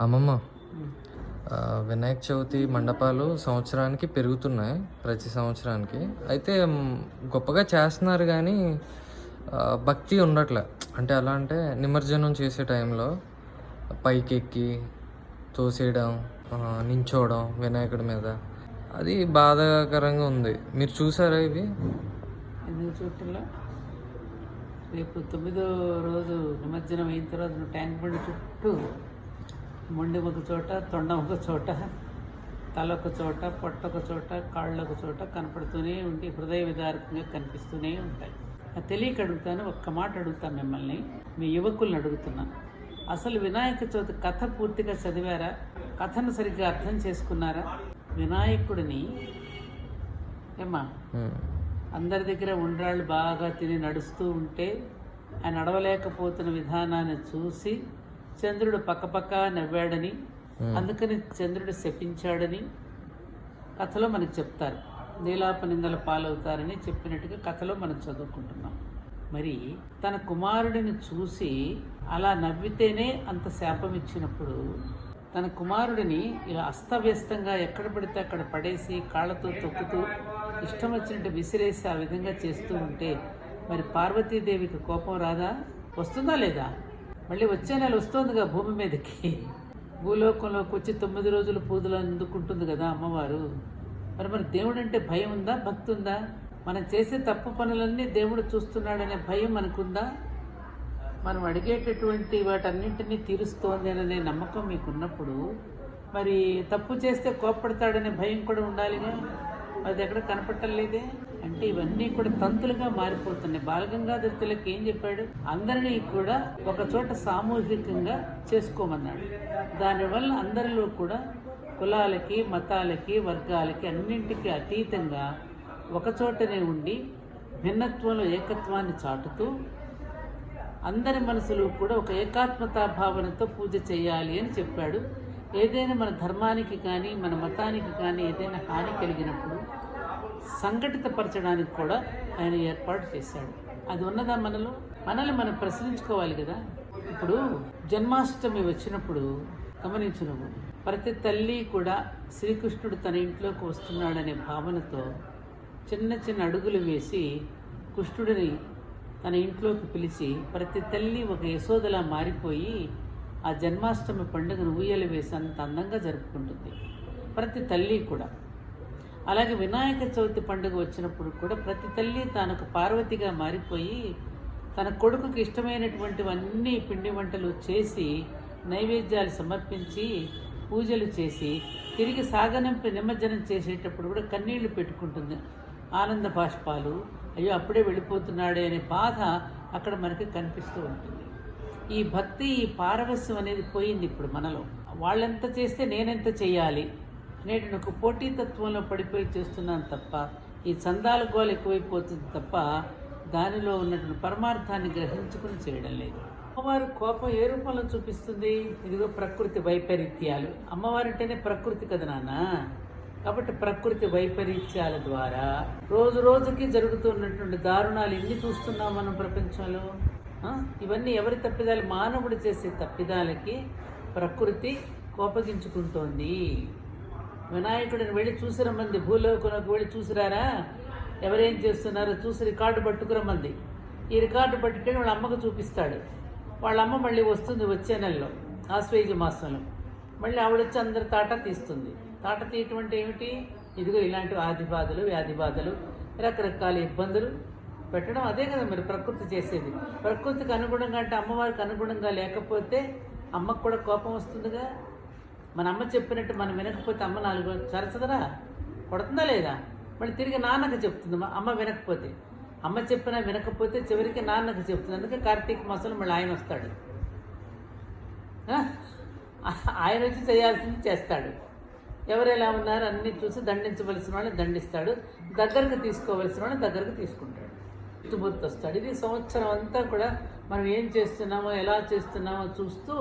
అమ్మమ్మ. వినాయక చవితి మండపాలు సంవత్సరానికి పెరుగుతున్నాయి ప్రతి సంవత్సరానికి. అయితే గొప్పగా చేస్తున్నారు కానీ భక్తి ఉండట్లే. అంటే ఎలా అంటే నిమజ్జనం చేసే టైంలో పైకెక్కి తోసేయడం నించోవడం వినాయకుడి మీద. అది బాధాకరంగా ఉంది. మీరు చూసారా ఇవి? రేపు తొమ్మిదో రోజు నిమజ్జనం అయిన తర్వాత ట్యాంక్ బండి చుట్టూ మొండి ఒక చోట తొండం ఒక చోట తల ఒక చోట పొట్ట ఒక చోట కాళ్ళు ఒక చోట కనపడుతూనే ఉండి హృదయ విదారకంగా కనిపిస్తూనే ఉంటాయి. అది తెలియక అడుగుతాను ఒక్క మాట అడుగుతాను మిమ్మల్ని మీ యువకుల్ని అడుగుతున్నాను అసలు వినాయక చవితి కథ పూర్తిగా చదివారా? కథను సరిగ్గా అర్థం చేసుకున్నారా? వినాయకుడిని ఏమ్మా ఉమ్, అందరి దగ్గర ఉండ్రాళ్ళు బాగా తిని నడుస్తూ ఉంటే ఆయన నడవలేకపోతున్న విధానాన్ని చూసి చంద్రుడు పక్కపక్క నవ్వాడని అందుకని చంద్రుడు శపించాడని కథలో మనకు చెప్తారు. నీలాప నిందల పాలవుతారని చెప్పినట్టుగా కథలో మనం చదువుకుంటున్నాం. మరి తన కుమారుడిని చూసి అలా నవ్వితేనే అంత శాపం ఇచ్చినప్పుడు తన కుమారుడిని ఇలా అస్తవ్యస్తంగా ఎక్కడ పడితే అక్కడ పడేసి కాళ్ళతో తొక్కుతూ ఇష్టం వచ్చినట్టు విసిరేసి ఆ విధంగా చేస్తూ ఉంటే మరి పార్వతీదేవికి కోపం రాదా? వస్తుందా లేదా? మళ్ళీ వచ్చే నెల వస్తుందిగా భూమి మీదకి. భూలోకంలోకి వచ్చి తొమ్మిది రోజులు పూజలు అందుకుంటుంది కదా అమ్మవారు. మరి మరి దేవుడు అంటే భయం ఉందా? భక్తి ఉందా? మనం చేసే తప్పు పనులన్నీ దేవుడు చూస్తున్నాడనే భయం మనకుందా? మనం అడిగేటటువంటి వాటన్నింటినీ తీరుస్తోంది అనే నమ్మకం మీకున్నప్పుడు మరి తప్పు చేస్తే కోప్పడతాడనే భయం కూడా ఉండాలిగా? అది ఎక్కడ కనపట్టలేదే అంటే ఇవన్నీ కూడా తంతులుగా మారిపోతున్నాయి. బాలగంగాధర తిలక్ ఏం చెప్పాడు? అందరినీ కూడా ఒక చోట సామూహికంగా చేసుకోమన్నాడు. దానివల్ల అందరిలో కూడా కులాలకి మతాలకి వర్గాలకి అన్నింటికి అతీతంగా ఒక చోటనే ఉండి భిన్నత్వంలో ఏకత్వాన్ని చాటుతూ అందరి మనసులు కూడా ఒక ఏకాత్మతా భావనతో పూజ చేయాలి అని చెప్పాడు. ఏదైనా మన ధర్మానికి కానీ మన మతానికి కానీ ఏదైనా హాని కలిగినప్పుడు సంఘటితపరచడానికి కూడా ఆయన ఏర్పాటు చేశాడు. అది ఉన్నదా మనలో? మనల్ని మనం ప్రశ్నించుకోవాలి కదా. ఇప్పుడు జన్మాష్టమి వచ్చినప్పుడు గమనించు నువ్వు. ప్రతి తల్లి కూడా శ్రీకృష్ణుడు తన ఇంట్లోకి వస్తున్నాడనే భావనతో చిన్న చిన్న అడుగులు వేసి కృష్ణుడిని తన ఇంట్లోకి పిలిచి ప్రతి తల్లి ఒక యశోదలా మారిపోయి ఆ జన్మాష్టమి పండుగను ఊయలు వేసి అంత అందంగా జరుపుకుంటుంది. ప్రతి తల్లి కూడా. అలాగే వినాయక చవితి పండుగ వచ్చినప్పుడు కూడా ప్రతి తల్లి తనకు పార్వతిగా మారిపోయి తన కొడుకుకి ఇష్టమైనటువంటివన్నీ పిండి వంటలు చేసి నైవేద్యాలు సమర్పించి పూజలు చేసి తిరిగి సాగనంపి నిమజ్జనం చేసేటప్పుడు కూడా కన్నీళ్ళు పెట్టుకుంటుంది. ఆనంద బాష్పాలు అయ్యో అప్పుడే వెళ్ళిపోతున్నాడే అనే బాధ అక్కడ మనకి కనిపిస్తూ ఉంటుంది. ఈ భక్తి ఈ పారవస్యం అనేది పోయింది ఇప్పుడు మనలో. వాళ్ళెంత చేస్తే నేనెంత చేయాలి? నేటి ఒక పోటీతత్వంలో పడిపోయి చేస్తున్నాను తప్ప ఈ చందాల గోలు ఎక్కువైపోతుంది తప్ప దానిలో ఉన్నటువంటి పరమార్థాన్ని గ్రహించుకుని చేయడం లేదు. అమ్మవారి కోపం ఏ రూపంలో చూపిస్తుంది? ఇదిగో ప్రకృతి వైపరీత్యాలు. అమ్మవారు అంటేనే ప్రకృతి కదా నాన్న? కాబట్టి ప్రకృతి వైపరీత్యాల ద్వారా రోజు రోజుకి జరుగుతున్నటువంటి దారుణాలు ఎన్ని చూస్తున్నాం మనం ప్రపంచంలో? ఇవన్నీ ఎవరి తప్పిదాలు? మానవుడు చేసే తప్పిదాలకి ప్రకృతి కోపగించుకుంటోంది. వినాయకుడిని వెళ్ళి చూసిరమ్మంది భూలోకంలోకి వెళ్ళి చూసిరారా? ఎవరేం చేస్తున్నారో? చూసి రికార్డు పట్టుకురమ్మంది. ఈ రికార్డు పట్టుకొని వాళ్ళ అమ్మకు చూపిస్తాడు. వాళ్ళ అమ్మ మళ్ళీ వస్తుంది వచ్చే నెలలో ఆశ్వేజ మాసంలో. మళ్ళీ ఆవిడ వచ్చి అందరి తాట తీస్తుంది. తాట తీయటం అంటే ఏమిటి? ఇదిగో ఇలాంటి ఆది బాధలు వ్యాధి బాధలు రకరకాల ఇబ్బందులు పెట్టడం. అదే కదా మరి ప్రకృతి చేసేది. ప్రకృతికి అనుగుణంగా అంటే అమ్మవారికి అనుగుణంగా లేకపోతే అమ్మకు కూడా కోపం వస్తుందిగా? మన అమ్మ చెప్పినట్టు మనం వినకపోతే అమ్మ నాలుగు చరచదరా? కొడుతుందా లేదా? మళ్ళీ తిరిగి నాన్నకు చెప్తుంది మా అమ్మ వినకపోతే అమ్మ చెప్పినా వినకపోతే చివరికి నాన్నకు చెప్తుంది. అందుకే కార్తీక మాసంలో మళ్ళీ ఆయన వస్తాడు. ఆయన వచ్చి చేయాల్సింది చేస్తాడు. ఎవరు ఎలా ఉన్నారు అన్నీ చూసి దండించవలసిన వాళ్ళని దండిస్తాడు. దగ్గరకు తీసుకోవలసిన వాళ్ళని దగ్గరకు తీసుకుంటాడు. చుట్టుమూర్తి వస్తాడు. ఇది సంవత్సరం అంతా కూడా మనం ఏం చేస్తున్నామో ఎలా చేస్తున్నామో చూస్తూ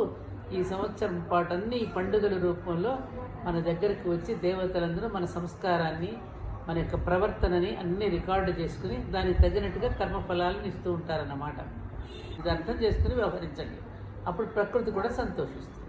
ఈ సంవత్సరం పాటు ఈ పండుగల రూపంలో మన దగ్గరికి వచ్చి దేవతలందరూ మన సంస్కారాన్ని మన యొక్క ప్రవర్తనని అన్నీ రికార్డు చేసుకుని దానికి తగినట్టుగా కర్మఫలాలను ఇస్తూ ఉంటారన్నమాట. ఇది అర్థం చేసుకుని వ్యవహరించండి. అప్పుడు ప్రకృతి కూడా సంతోషిస్తుంది.